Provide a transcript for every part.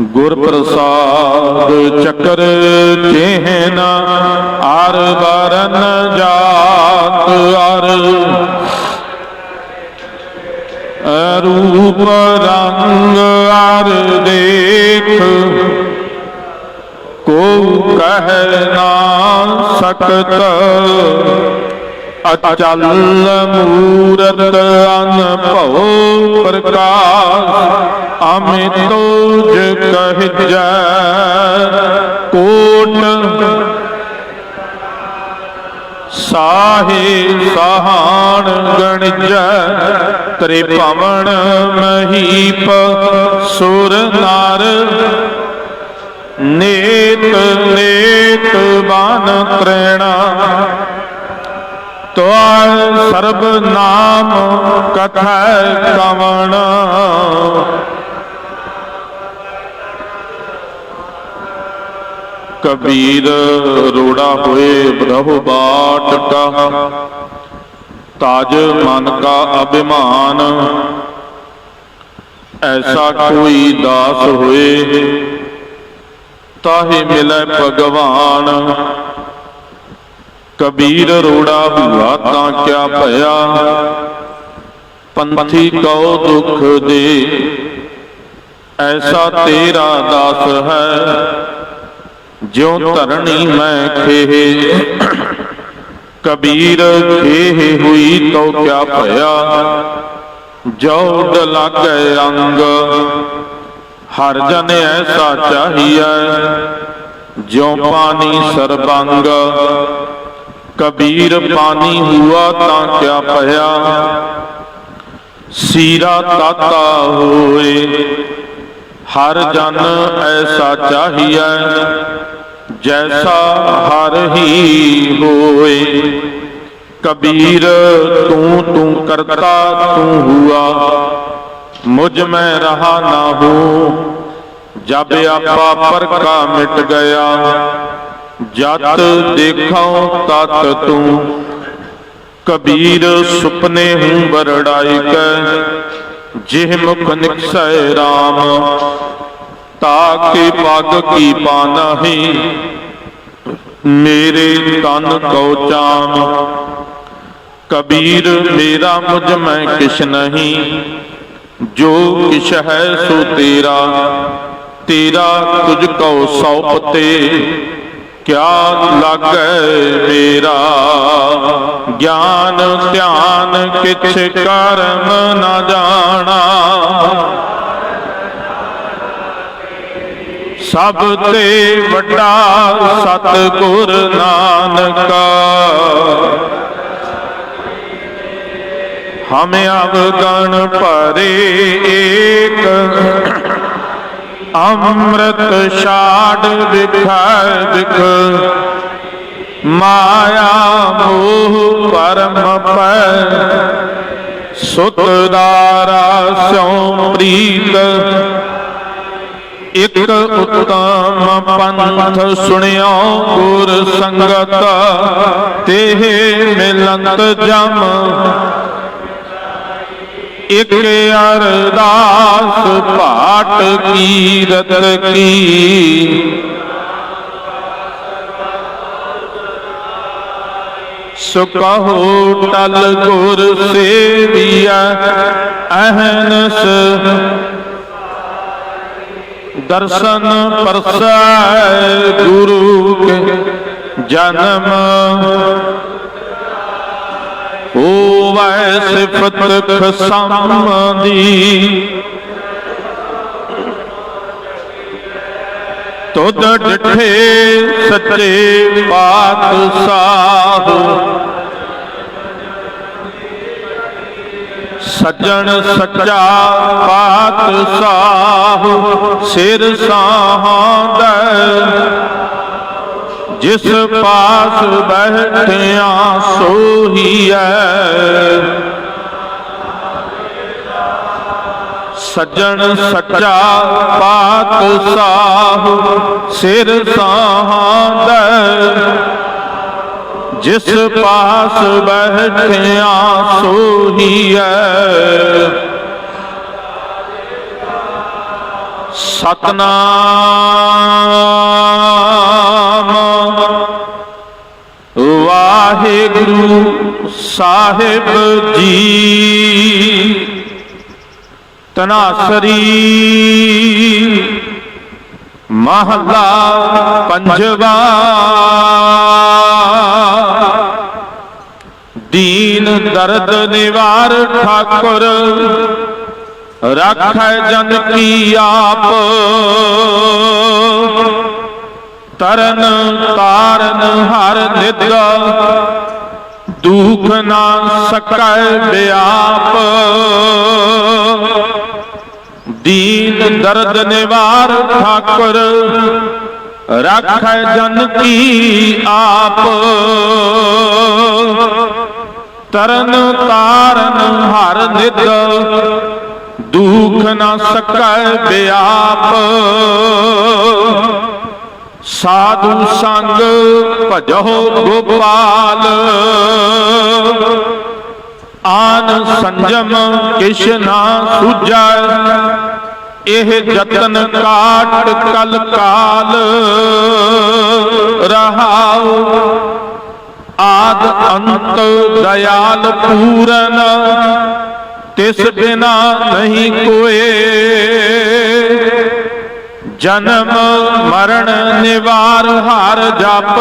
ਗੁਰ ਪ੍ਰਸਾਦ ਚੱਕਰ ਚੇਹਨ R burn ਜਾਤ ਅਰ। ਰੂਪ ਰੰਗ ਆਰ ਦੇਖ। ਕੋ ਕਹਿ ਨਾ ਸਕਤ। ਅਚਲ ਮੂਰਤ ਅਨਭਉ ਪ੍ਰਕਾਸ਼ ਅਮਿਤੋ ਜ ਕਹਿਜੈ ਕੋਟ ਸਾਹੇ ਸਹਾਣ ਗਣਜੈ ਤ੍ਰੇ ਭਵਨ ਮਹੀਪ ਸੁਰ ਨਰ ਨੇਤ ਨੇਤ ਬਨ ਤ੍ਰੇਣਾ ਤੋਰ ਸਰਬ ਨਾਮ ਕਥੈ ਕਵਣ ਕਬੀਰ ਰੋੜਾ ਹੋਏ ਬ੍ਰਹੂ ਬਾਟ ਕਾ। ਤਾਜ ਮਨ ਕਾ ਅਭਿਮਾਨ। ਐਸਾ ਕੋਈ ਦਾਸ ਹੋਏ, ਤਾਹੇ ਮਿਲੈ ਭਗਵਾਨ। ਕਬੀਰ ਰੋੜਾ ਹੁਆ ਤਾਂ ਕਿਆ ਭਇਆ? ਪੰਥੀ ਕਉ ਦੁਖ ਦੇ, ਐਸਾ ਤੇਰਾ ਦਾਸ ਹੈ, ਜਿਉ ਧਰਣੀ ਮੈਂ ਖੇਹ। ਕਬੀਰ ਖੇਹ ਹੋਈ ਤੋ ਕਿਆ ਭਇਆ? ਜੋ ਲਾਗੈ ਅੰਗ, ਹਰ ਜਨ ਐਸਾ ਚਾਹੀਐ, ਜਿਉ ਪਾਣੀ ਸਰਬੰਗ। ਕਬੀਰ ਪਾਣੀ ਹੁਆ ਤਾਂ ਕਿਆ ਭਇਆ। ਸੀਰਾ ਤਾਤਾ ਹੋਏ, ਹਰ ਜਨ ਐਸਾ ਚਾਹੀਐ, ਜੈਸਾ ਹਰ ਹੀ ਹੋਏ। ਕਬੀਰ ਤੂੰ ਤੂੰ ਕਰਤਾ, ਤੂੰ ਹੁਆ, ਮੁਝ ਮੈਂ ਰਹਾ ਨਾ ਹੂੰ। ਜਬ ਆਪਾ ਪਰ ਮਿਟ ਗਿਆ ਜਤ ਦੇਖਾਂ ਤਤ ਤੂੰ। ਕਬੀਰ ਸੁਪਨੇ ਹੂੰ ਬਰੜਾਈ ਕੈ, ਜਿਹ ਮੁਖ ਨਿਕਸੈ RAM ਤਾਕੇ ਪਗ ਕੀ ਪਾਨਹੀ ਮੇਰੇ ਤਨ ਕਉ ਚਾਮ। ਕਬੀਰ, ਮੇਰਾ ਮੁਝ ਮੈਂ ਕਿਛ ਨਹੀਂ, ਜੋ ਕਿਛ ਹੈ ਸੋ ਤੇਰਾ। ਤੇਰਾ ਤੁਝ ਕਉ ਸੌਪਤੇ ਕਿਆ ਲਾਗੈ ਮੇਰਾ? ਗਿਆਨ, ਧਿਆਨ ਕਿਛ ਕਰਮ ਨਾ ਜਾਣਾ। ਸਭ ਤੇ ਵੱਡਾ ਸਤਿਗੁਰ ਨਾਨਕ। ਹਮੇ ਅਵਗਣ ਭਰੇ ਏਕ। ਅੰਮ੍ਰਿਤ ਛਾੜ ਵਿਖਾਇ ਵਿਖ ਮਾਇਆ ਮੋਹ ਪਰਮ ਪੈ। ਸੁਤ ਦਾਰਾ ਸਿਉ ਪ੍ਰੀਤ। ਇਕ ਉਤਮ ਪੰਥ ਸੁਣਿਓ ਗੁਰ ਸੰਗਤ। ਤੇਹ ਮਿਲੰਤ ਜਮ। ਇਕ ਅਰਦਾਸ ਭਾਟ ਕੀਰਤ ਕੀ। ਸੁਕਹੋ ਟਲ ਗੁਰ ਸੇਵੀਐ, ਅਹਨਸ। ਦਰਸ਼ਨ ਪਰਸੈ ਗੁਰੂ ਕੇ ਜਨਮ। ਹੋਵੈ ਸਿਫਤ ਖਸਮ ਦੀ ਤੁਧ ਡਿਠੇ ਸੱਚੇ ਪਾਤਸ਼ਾਹ ਸੱਜਣ ਸੱਚਾ ਪਾਤਸ਼ਾਹ ਸਿਰ ਸਾਹੰਦ ਜਿਸ ਪਾਸ ਬੈਠਿਆ ਸੋਹੀਐ ਸੱਜਣ ਸੱਚਾ ਪਾਤ ਸਾਹ ਸਿਰ ਸਾਹਾਂਦਾ ਜਿਸ ਪਾਸ ਬੈਠਿਆ ਸੋਹੀਐ ਸਤਨਾਮ। ਵਾਹਿਗੁਰੂ ਸਾਹਿਬ ਜੀ। ਤਨਾਸਰੀ ਮਹਲਾ ਪੰਜਵਾ। ਦੀਨ ਦਰਦ ਨਿਵਾਰ ਠਾਕੁਰ। ਰਾਖੈ ਜਨ ਕੀ ਆਪ। ਤਰਨ ਤਾਰਨ ਹਰ ਨਿਦ ਦੁਖ ਨਾ ਸਕੈ ਬਿਆਪ। ਦੀਨ ਦਰਦ ਨਿਵਾਰ ਠਾਕੁਰ। ਰਾਖੈ ਜਨ ਕੀ ਆਪ। ਤਰਨ ਤਾਰਨ ਹਰ ਨਿਦ ਦੁਖ ਨਾ ਸਕੈ ਬਿਆਪ ਸਾਧੂ ਸੰਗ ਭਜੋ ਗੋਪਾਲ। ਆਨ ਸੰਜਮ ਕਿਛ ਨਾ ਸੁਝੈ ਇਹ ਜਤਨ ਕਾਟ ਕਲ ਕਾਲ। ਰਹਾਉ ਆਦ ਅੰਤ ਦਇਆਲ ਪੂਰਨ। ਤਿਸ ਬਿਨਾ ਨਹੀਂ ਕੋਏ। ਜਨਮ ਮਰਨ ਨਿਵਾਰ ਹਰ ਜਪ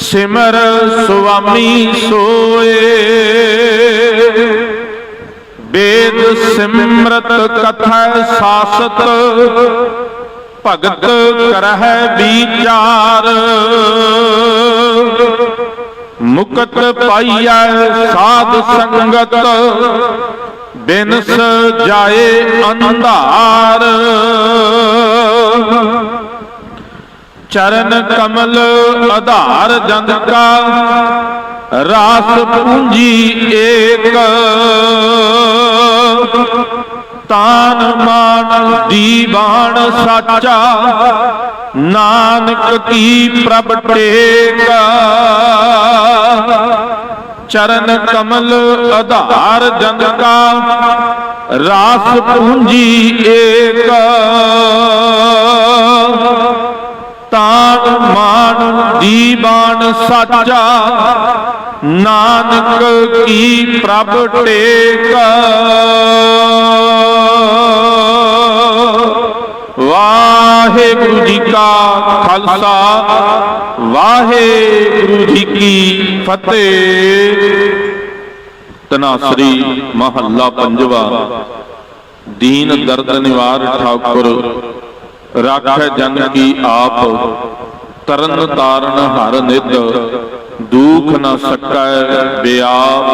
ਸਿਮਰ ਸੁਆਮੀ ਸੋਏ। ਵੇਦ ਸਿਮਰਤ ਕਥਾ ਸਾਸਤ ਭਗਤ ਕਰਹਿ ਵਿਚਾਰ। ਮੁਕਤ ਪਾਈਐ ਸਾਧ ਸੰਗਤ। ਬਿਨਸ ਜਾਏ ਅੰਧਾਰ। ਚਰਨ ਕਮਲ ਆਧਾਰ ਜੰਗ ਕਾ, ਰਾਸ ਪੂੰਜੀ ਏਕ। ਤਾਨ ਮਾਨ ਦੀਵਾਨ ਸਾਚਾ ਨਾਨਕ ਕੀ ਪ੍ਰਭ ਟੇਕਾ? ਚਰਨ ਕਮਲ ਆਧਾਰ ਜਨ ਕਾ, ਰਾਸ ਪੂੰਜੀ ਏਕ। ਤਾਨ ਮਾਨ ਦੀਵਾਨ ਸਾਚਾ, ਨਾਨਕ ਕੀ ਪ੍ਰਭ ਟੇਕਾ? ਵਾਹਿਗੁਰੂ ਜੀ ਕਾ ਖਾਲਸਾ, ਵਾਹਿਗੁਰੂ ਜੀ ਕੀ ਫਤਿਹ। ਤਨਾਸਰੀ ਮਹੱਲਾ ਪੰਜਵਾ, ਦੀਨ ਦਰਦ ਨਿਵਾਰ ਠਾਕੁਰ, ਰਾਖੈ ਜਨ ਕੀ ਆਪ, ਤਰਨ ਤਾਰਨ ਹਰ ਨਿਤ, ਦੁਖ ਨ ਸਕੈ ਬਿਆਪ।